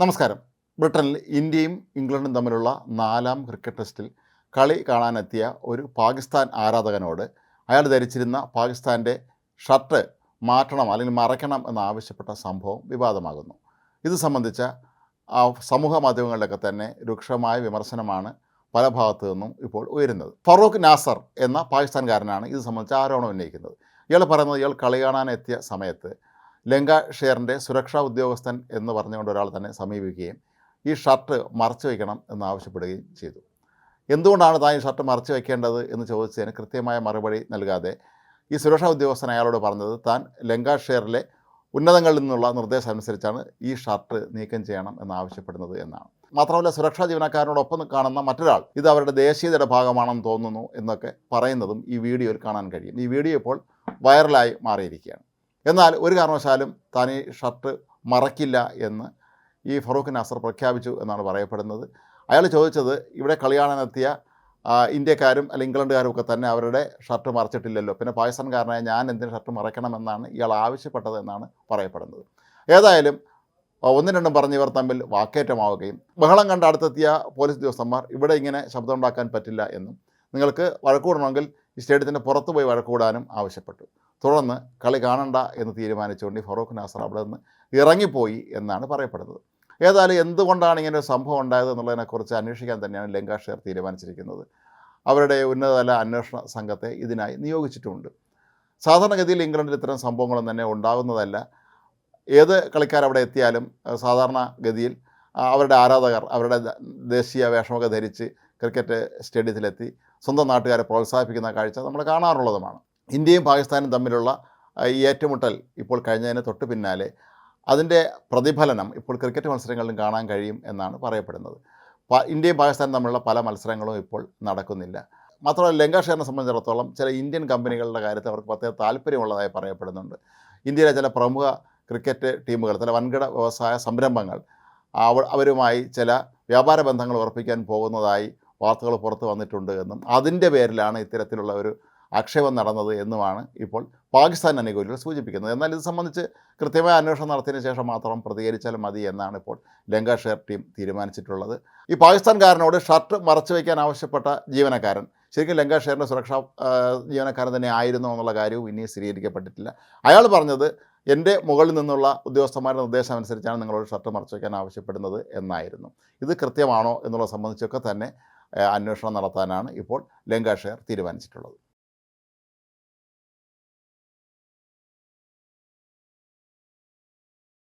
നമസ്കാരം. ബ്രിട്ടനിൽ ഇന്ത്യയും ഇംഗ്ലണ്ടും തമ്മിലുള്ള നാലാം ക്രിക്കറ്റ് ടെസ്റ്റിൽ കളി കാണാനെത്തിയ ഒരു പാകിസ്ഥാൻ ആരാധകനോട് അയാൾ ധരിച്ചിരുന്ന പാകിസ്ഥാന്റെ ഷർട്ട് മാറ്റണം അല്ലെങ്കിൽ മറയ്ക്കണം എന്നാവശ്യപ്പെട്ട സംഭവം വിവാദമാകുന്നു. ഇത് സംബന്ധിച്ച ആ, സമൂഹ മാധ്യമങ്ങളിലൊക്കെ തന്നെ രൂക്ഷമായ വിമർശനമാണ് പല ഭാഗത്തു നിന്നും ഇപ്പോൾ ഉയരുന്നത്. ഫറൂഖ് നാസർ എന്ന പാകിസ്ഥാൻകാരനാണ് ഇത് സംബന്ധിച്ച് ആരോപണം ഉന്നയിക്കുന്നത്. ഇയാൾ പറയുന്നത് ഇയാൾ കളി കാണാനെത്തിയ സമയത്ത് ലങ്ക ഷെയറിന്റെ സുരക്ഷാ ഉദ്യോഗസ്ഥൻ എന്ന് പറഞ്ഞുകൊണ്ട് ഒരാൾ തന്നെ സമീപിക്കുകയും ഈ ഷർട്ട് മറച്ചു വയ്ക്കണം എന്ന് ആവശ്യപ്പെടുകയും ചെയ്തു. എന്തുകൊണ്ടാണ് താൻ ഈ ഷർട്ട് മറച്ചു വയ്ക്കേണ്ടത് എന്ന് ചോദിച്ചതിന് കൃത്യമായ മറുപടി നൽകാതെ ഈ സുരക്ഷാ ഉദ്യോഗസ്ഥൻ അയാളോട് പറഞ്ഞത് താൻ ലങ്ക ഷെയറിലെ ഉന്നതങ്ങളിൽ നിന്നുള്ള നിർദ്ദേശം അനുസരിച്ചാണ് ഈ ഷർട്ട് നീക്കം ചെയ്യണം എന്നാവശ്യപ്പെടുന്നത് എന്നാണ്. മാത്രമല്ല സുരക്ഷാ ജീവനക്കാരനോടൊപ്പം കാണുന്ന മറ്റൊരാൾ ഇത് അവരുടെ ദേശീയതയുടെ ഭാഗമാണെന്ന് തോന്നുന്നു എന്നൊക്കെ പറയുന്നതും ഈ വീഡിയോയിൽ കാണാൻ കഴിയും. ഈ വീഡിയോ ഇപ്പോൾ വൈറലായി മാറിയിരിക്കുകയാണ്. എന്നാൽ ഒരു കാരണവശാലും താൻ ഈ ഷർട്ട് മറക്കില്ല എന്ന് ഈ ഫറൂഖ് നാസർ പ്രഖ്യാപിച്ചു എന്നാണ് പറയപ്പെടുന്നത്. അയാൾ ചോദിച്ചത് ഇവിടെ കളിയാണെന്നെത്തിയ ഇന്ത്യക്കാരും അല്ലെങ്കിൽ ഇംഗ്ലണ്ടുകാരും ഒക്കെ തന്നെ അവരുടെ ഷർട്ട് മറച്ചിട്ടില്ലല്ലോ. പിന്നെ പാകിസ്ഥാൻകാരനായ ഞാൻ എന്തിന് ഷർട്ട് മറയ്ക്കണമെന്നാണ് ഇയാൾ ആവശ്യപ്പെട്ടത് എന്നാണ് പറയപ്പെടുന്നത്. ഏതായാലും ഒന്നും രണ്ടും പറഞ്ഞവർ തമ്മിൽ വാക്കേറ്റമാവുകയും ബഹളം കണ്ട അടുത്തെത്തിയ പോലീസ് ഉദ്യോഗസ്ഥന്മാർ ഇവിടെ ഇങ്ങനെ ശബ്ദമുണ്ടാക്കാൻ പറ്റില്ല എന്നും നിങ്ങൾക്ക് വഴക്കൂടണമെങ്കിൽ ഈ സ്റ്റേഡിയത്തിന്റെ പുറത്ത് പോയി വഴക്കൂടാനും ആവശ്യപ്പെട്ടു. തുടർന്ന് കളി കാണണ്ട എന്ന് തീരുമാനിച്ചുകൊണ്ട് ഫറൂഖ് നാസർ അവിടെ നിന്ന് ഇറങ്ങിപ്പോയി എന്നാണ് പറയപ്പെടുന്നത്. ഏതായാലും എന്തുകൊണ്ടാണ് ഇങ്ങനെ ഒരു സംഭവം ഉണ്ടായത് എന്നുള്ളതിനെക്കുറിച്ച് അന്വേഷിക്കാൻ തന്നെയാണ് ലങ്കാഷെയർ തീരുമാനിച്ചിരിക്കുന്നത്. അവരുടെ ഉന്നതതല അന്വേഷണ സംഘത്തെ ഇതിനായി നിയോഗിച്ചിട്ടുമുണ്ട് സാധാരണഗതിയിൽ ഇംഗ്ലണ്ടിൽ ഇത്തരം സംഭവങ്ങളൊന്നും തന്നെ ഉണ്ടാകുന്നതല്ല. ഏത് കളിക്കാർ അവിടെ എത്തിയാലും സാധാരണഗതിയിൽ സാധാരണ ഗതിയിൽ അവരുടെ ആരാധകർ അവരുടെ ദേശീയ വേഷമൊക്കെ ധരിച്ച് ക്രിക്കറ്റ് സ്റ്റേഡിയത്തിലെത്തി സ്വന്തം നാട്ടുകാരെ പ്രോത്സാഹിപ്പിക്കുന്ന കാഴ്ച നമ്മൾ കാണാറുള്ളതുമാണ്. ഇന്ത്യയും പാകിസ്ഥാനും തമ്മിലുള്ള ഈ ഏറ്റുമുട്ടൽ ഇപ്പോൾ കഴിഞ്ഞതിന് തൊട്ട് പിന്നാലെ അതിന്റെ പ്രതിഫലനം ഇപ്പോൾ ക്രിക്കറ്റ് മത്സരങ്ങളിലും കാണാൻ കഴിയും എന്നാണ് പറയപ്പെടുന്നത്. ഇന്ത്യയും പാകിസ്ഥാനും തമ്മിലുള്ള പല മത്സരങ്ങളും ഇപ്പോൾ നടക്കുന്നില്ല. മാത്രമല്ല ലങ്കാഷെയറിനെ സംബന്ധിച്ചിടത്തോളം ചില ഇന്ത്യൻ കമ്പനികളുടെ കാര്യത്തിൽ അവർക്ക് പ്രത്യേക താല്പര്യമുള്ളതായി പറയപ്പെടുന്നുണ്ട്. ഇന്ത്യയിലെ ചില പ്രമുഖ ക്രിക്കറ്റ് ടീമുകൾ ചില വൻകിട വ്യവസായ സംരംഭങ്ങൾ അവ അവരുമായി ചില വ്യാപാര ബന്ധങ്ങൾ ഉറപ്പിക്കാൻ പോകുന്നതായി വാർത്തകൾ പുറത്തു വന്നിട്ടുണ്ട് എന്നും അതിന്റെ പേരിലാണ് ഇത്തരത്തിലുള്ള ഒരു ആക്ഷേപം നടന്നത് എന്നുമാണ് ഇപ്പോൾ പാകിസ്ഥാൻ അനുകൂലികൾ സൂചിപ്പിക്കുന്നത്. എന്നാൽ ഇത് സംബന്ധിച്ച് കൃത്യമായ അന്വേഷണം നടത്തിയതിന് ശേഷം മാത്രം പ്രതികരിച്ചാൽ മതി എന്നാണ് ഇപ്പോൾ ലങ്ക ഷെയർ ടീം തീരുമാനിച്ചിട്ടുള്ളത്. ഈ പാകിസ്ഥാൻകാരനോട് ഷർട്ട് മറച്ചു വയ്ക്കാൻ ആവശ്യപ്പെട്ട ജീവനക്കാരൻ ശരിക്കും ലങ്ക ഷെയറിന്റെ സുരക്ഷാ ജീവനക്കാരൻ തന്നെ ആയിരുന്നു എന്നുള്ള കാര്യവും ഇനി സ്ഥിരീകരിക്കപ്പെട്ടിട്ടില്ല. അയാൾ പറഞ്ഞത് എന്റെ മുകളിൽ നിന്നുള്ള ഉദ്യോഗസ്ഥന്മാരുടെ നിർദ്ദേശം അനുസരിച്ചാണ് നിങ്ങളോട് ഷർട്ട് മറച്ചു വയ്ക്കാൻ ആവശ്യപ്പെടുന്നത് എന്നായിരുന്നു. ഇത് കൃത്യമാണോ എന്നുള്ളത് സംബന്ധിച്ചൊക്കെ തന്നെ അന്വേഷണം നടത്താനാണ് ഇപ്പോൾ ലങ്ക ഷെയർ തീരുമാനിച്ചിട്ടുള്ളത്.